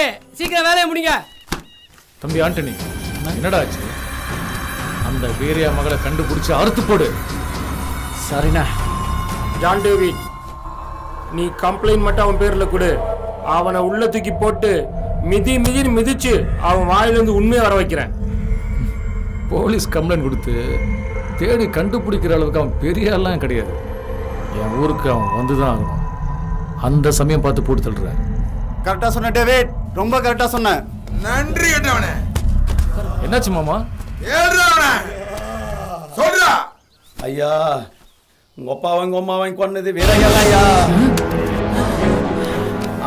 வந்துருச்சு சீக்கிரம் வேலையை முடிங்க. தம்பி ஆண்டனி என்னடா ஆச்சு? அந்த வீரியா மகளை கண்டுபிடிச்சு அறுத்து போடு. சரிண்ணா. ஜான் டேவிட் நீ கம்ப்ளைண்ட் மட்டும் அவன் பேர்ல கொடு. அவனை உள்ள தூக்கி போட்டு மிதி மிதின்னு மிதிச்சு அவன் வாயிலிருந்து உண்மையை வர வைக்கிறேன். போலீஸ் கம்ப்ளைண்ட் கொடுத்து தேடி கண்டுபிடிக்கிற அளவுக்கு அவன் பெரிய ஆள்லாம் கிடையாது. என் ஊருக்கு அவன் வந்து தான் ஆகணும். அந்த சமயம் பார்த்து போட்டு தள்ளுறேன். கரெக்டா சொன்ன டேவிட். ரொம்ப கரெக்டா சொன்ன. நன்றி கட்டவனே. என்னாச்சு மாமா? ஏறுடா அவனை சொல்றா. ஐயா உங்க அப்பாவும் உங்க அம்மாவையும் கொன்னது வீரையல்ல ஐயா.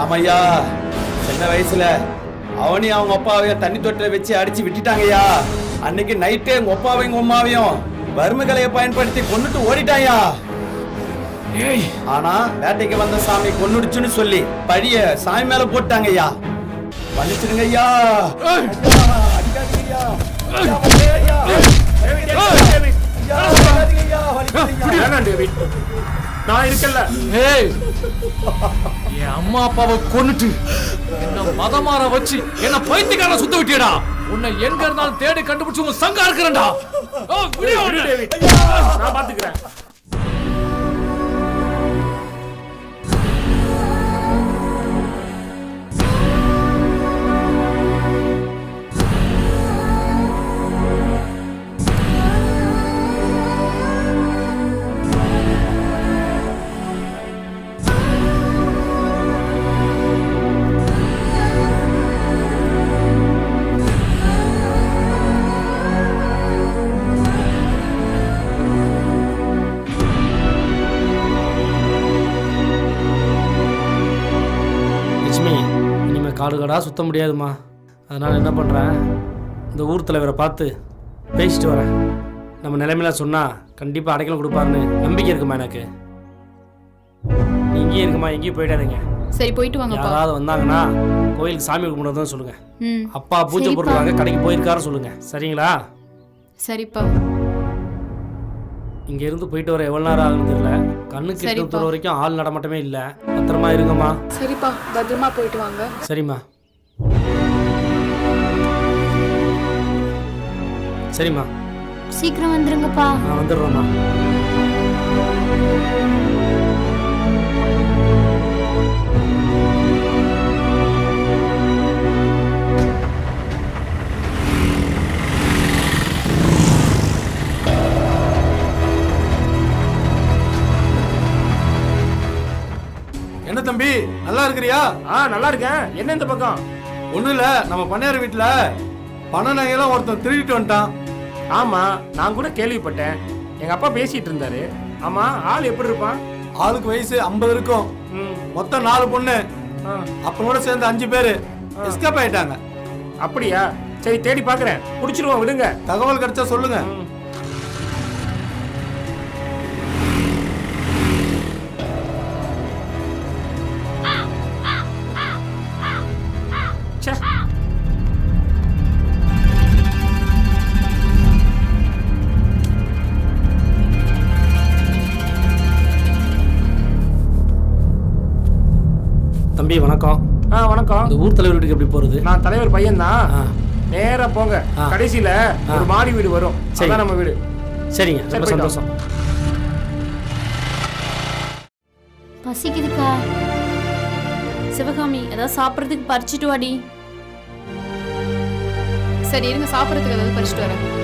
ஆமையா சின்ன வயசுல அவனையும் அவங்க அப்பாவையும் தண்ணி தொட்டில வச்சு அடிச்சு விட்டுட்டாங்கய்யா அன்னைக்கு நைட்டே உங்க அப்பாவையும் உங்க அம்மாவையும் வறுமைகளைய பயன்படுத்தி கொன்னுட்டு ஓடிட்டாயா ஆனா வேட்டைக்கு வந்த சாமி கொன்னுடுச்சுன்னு சொல்லி பழிய சாமி மேல போட்டாங்க ஐயா மன்னிச்சிடுங்க ஐயா நான் இருக்கல ஏய். என் அம்மா அப்பாவை கொன்னுட்டு என்ன மதமாற வச்சு என்ன பைத்தியக்காரன சுத்த விட்டியடா? உன்னை எங்க இருந்தாலும் தேடி கண்டுபிடிச்சு உங்க சங்கா இருக்கிறேன்டா நான் பாத்துக்கிறேன். லட்சுமி இனிமேல் காடு காடாக சுத்த முடியாதும்மா. அதனால் என்ன பண்ணுறேன் இந்த ஊர் தலைவரை பார்த்து பேசிட்டு வரேன். நம்ம நிலைமையில சொன்னால் கண்டிப்பாக அடைக்கலம் கொடுப்பாருன்னு நம்பிக்கை இருக்குமா எனக்கு? நீ இங்கேயே இருக்குமா எங்கேயும் போயிடாதீங்க. சரி போயிட்டு வாங்கப்பா. யாராவது வந்தாங்கன்னா கோயிலுக்கு சாமி கும்பிடுறதுன்னு சொல்லுங்கள் ம். அப்பா பூஜை சரிப்பா. பொருள் வாங்க கடைக்கு போயிருக்காரு சொல்லுங்க. சரிங்களா? சரிப்பா. இங்க இருந்து போயிட்டு வர எவ்வளவு நேரம் ஆகுன்னு தெரியல. கண்ணுக்கு எட்டு சரிப்பா. தூரம் வரைக்கும் ஆள் நடமாட்டமே இல்ல. பத்திரமா இருங்கம்மா. சரிப்பா பத்திரமா போயிட்டு வாங்க. சரிம்மா. சரிம்மா. சீக்கிரம் வந்துருங்கப்பா. நான் வந்துடுறேம்மா. என்ன தம்பி நல்லா இருக்கிறியா? ஆ நல்லா இருக்கேன். என்ன இந்த பக்கம்? ஒண்ணும் இல்ல நம்ம பண்ணையார் வீட்டுல பண நகையெல்லாம் ஒருத்தன் திருடிட்டு வந்துட்டான். ஆமா நான் கூட கேள்விப்பட்டேன். எங்க அப்பா பேசிட்டு இருந்தாரு. ஆமா ஆள் எப்படி இருப்பான்? ஆளுக்கு வயசு 50 இருக்கும். மொத்தம் நாலு பொண்ணு. அப்பனோட சேர்ந்து அஞ்சு பேரு. எஸ்கேப் ஆயிட்டாங்க. அப்படியா? சரி தேடி பாக்குறேன். புடிச்சிருவோம் விடுங்க. தகவல் கிடைச்சா சொல்லுங்க. தம்பி வணக்கம். ஆ வணக்கம். இந்த ஊர் தலைவர் வீட்டுக்கு எப்படி போறது? நான் தலைவர் பையன்தான். ஆ. நேரா போங்க. கடைசியில ஒரு மாடி வீடு வரும். சரி. அதான் நம்ம வீடு. சரிங்க. சரி, ரொம்ப சந்தோஷம். பசிக்குதுக்கா. சிவகாமி ஏதாவது சாப்பிட்றதுக்கு பறிச்சிட்டு வாடி. சரி இருங்க சாப்பிட்றதுக்கு ஏதாவது பறிச்சுட்டு வரேன்.